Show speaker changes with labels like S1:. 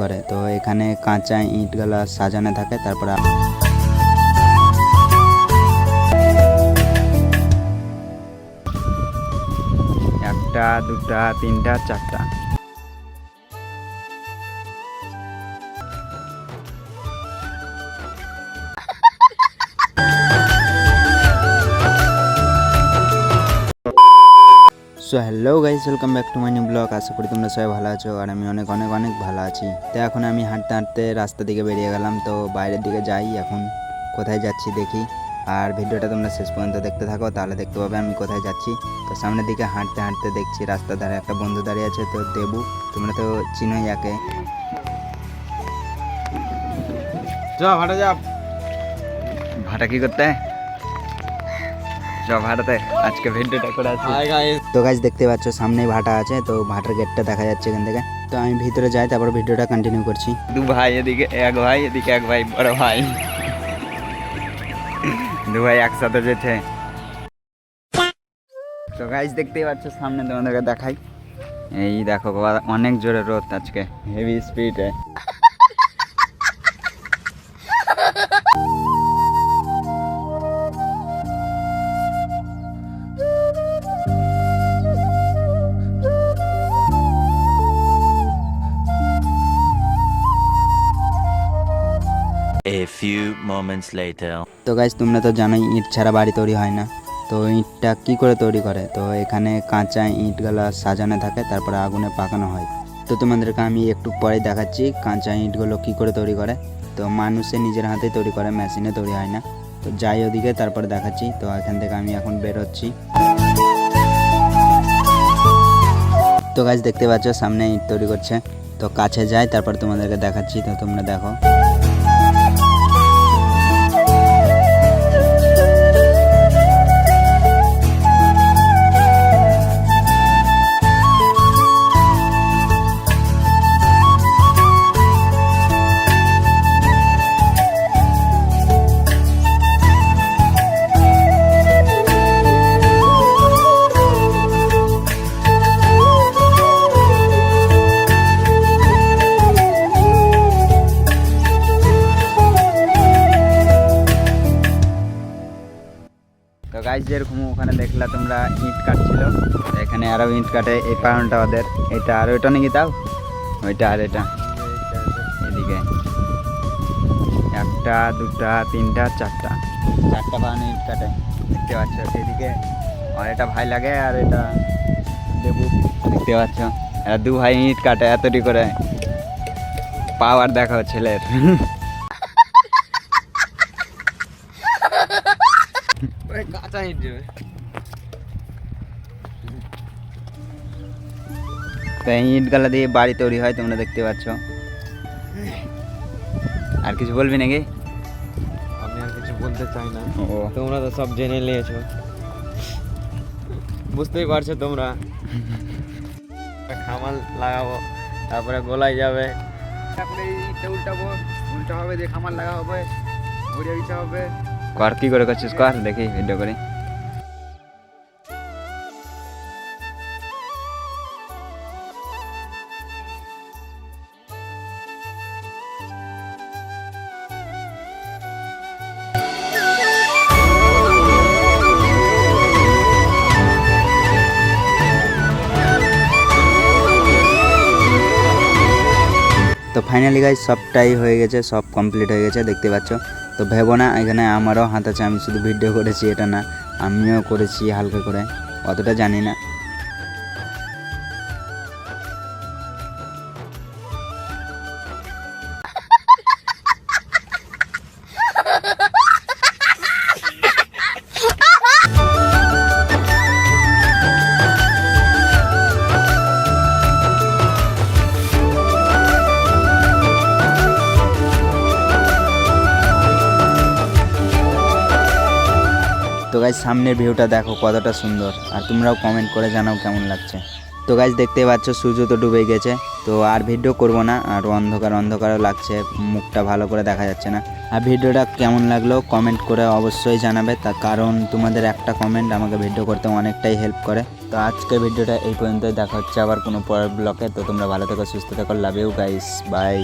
S1: করে। তো এখানে কাঁচা ইটগুলো সাজানো থাকে তারপর একটা দুটা তিনটা চারটা। So hello guys welcome back to my new blog আশা করি তোমরা সবাই ভালো আছো আর আমি অনেক অনেক অনেক ভালো আছি। তো এখন আমি হাঁটতে হাঁটতে রাস্তা দিকে বেরিয়ে গেলাম। তো বাইরের দিকে যাই এখন কোথায় যাচ্ছি দেখি। আর ভিডিওটা তোমরা শেষ পর্যন্ত দেখতে থাকো তাহলে দেখতে পাবে আমি কোথায় যাচ্ছি। তো সামনের দিকে হাঁটতে হাঁটতে দেখছি রাস্তার ধারে একটা বন্ধু দাঁড়িয়ে আছে তো দেবু। তোমরা তো চিনোই যাকে
S2: যা ভাটা যা
S1: ভাড়া কি করতে? চ ভাড়াতে আজকে ভিডিওটা করে আছি তো গাছ দেখতে পাচ্ছ সামনেই ভাটা আছে তো ভাটার গেটটা দেখা যাচ্ছে এখান থেকে। তো আমি ভিতরে যাই তারপর ভিডিওটা কন্টিনিউ করছি। দু ভাই এদিকে এক ভাই এদিকে এক ভাই বড় ভাই। দু ভাই একসাথে যেছে তো গাইজ দেখতেই পাচ্ছ সামনে তোমাদেরকে দেখাই। এই দেখো অনেক জোরে রোদ আজকে হেভি স্পিডে
S3: A few moments later.
S1: তো গাইজ তোমরা তো জানোই, ইট ছাড়া বাড়ি তৈরি হয় না। তো ইটটা কি করে তৈরি করে? তো এখানে কাঁচা ইটগুলো সাজানো থাকে, তারপরে আগুনে পাকানো হয়। তো তোমাদেরকে আমি একটু পরে দেখাচ্ছি কাঁচা ইটগুলো কি করে তৈরি করে। তো মানুষে নিজের হাতে তৈরি করে, মেশিনে তৈরি হয় না। তো যাই ওদিকে, তারপরে দেখাচ্ছি। তো এখান থেকে আমি এখন বেরোচ্ছি তো গাছ দেখতে পাচ্ছ, সামনে ইট তৈরি করছে। তো কাছে যাই, তারপর তোমাদেরকে দেখাচ্ছি। তো তোমরা দেখো। যেরকম ওখানে দেখলা তোমরা ইট কাটছিল এখানে আরও ইট কাটে এই পালনটা ওদের, এটা আর ওইটা নাকি তাও? ওইটা আর এটা। এদিকে। একটা, দুটা, তিনটা, চারটা। চারটা পালন ইট কাটে দেখতে পাচ্ছ? এদিকে আর এটা ভাই লাগে আর এটা দেবু দেখতে পাচ্ছ? এরা দু ভাই ইট কাটে, এতটি করে পাওয়ার দেখাও ছেলের।
S2: ইট যাবে?
S1: তো এই দিয়ে বাড়ি তৈরি হয় তোমরা দেখতে পাচ্ছ। আর কিছু বলবি নাকি?
S2: আমি আর কিছু বলতে চাই না। তোমরা তো সব জেনে নিয়েছো। বুঝতেই পারছ তোমরা। খামাল লাগাবো তারপরে গোলাই যাবে। তারপরে ইটটা উল্টাবো উল্টা হবে দিয়ে খামাল লাগা হবে ঘুরিয়ে হবে।
S1: কর কি করে করছিস? কর দেখি ভিডিও করে। তো ফাইনালি গাইজ সবটাই হয়ে গেছে, সব কমপ্লিট হয়ে গেছে, দেখতে পাচ্ছ? তো ভেবো না, এখানে আমারও হাত আছে, আমি শুধু ভিডিও করেছি, এটা না, আমিও করেছি হালকা করে, অতটা জানি না। তো গাইজ সামনের ভিউটা দেখো কতটা সুন্দর। আর তোমরাও কমেন্ট করে জানাও কেমন লাগছে। তো গাইজ দেখতে পাচ্ছ, সূর্য তো ডুবে গেছে। তো আর ভিডিও করব না, আর অন্ধকার অন্ধকারও লাগছে, মুখটা ভালো করে দেখা যাচ্ছে না। আর ভিডিওটা কেমন লাগল কমেন্ট করে অবশ্যই জানাবে। তার কারণ তোমাদের একটা কমেন্ট আমাকে ভিডিও করতে অনেকটাই হেল্প করে। তো আজকে ভিডিওটা এই পর্যন্তই, দেখা হচ্ছে আবার কোনো পরের ব্লকে তো তোমরা ভালো থেকো, সুস্থ থেকো লাভ ইউ গাইস বাই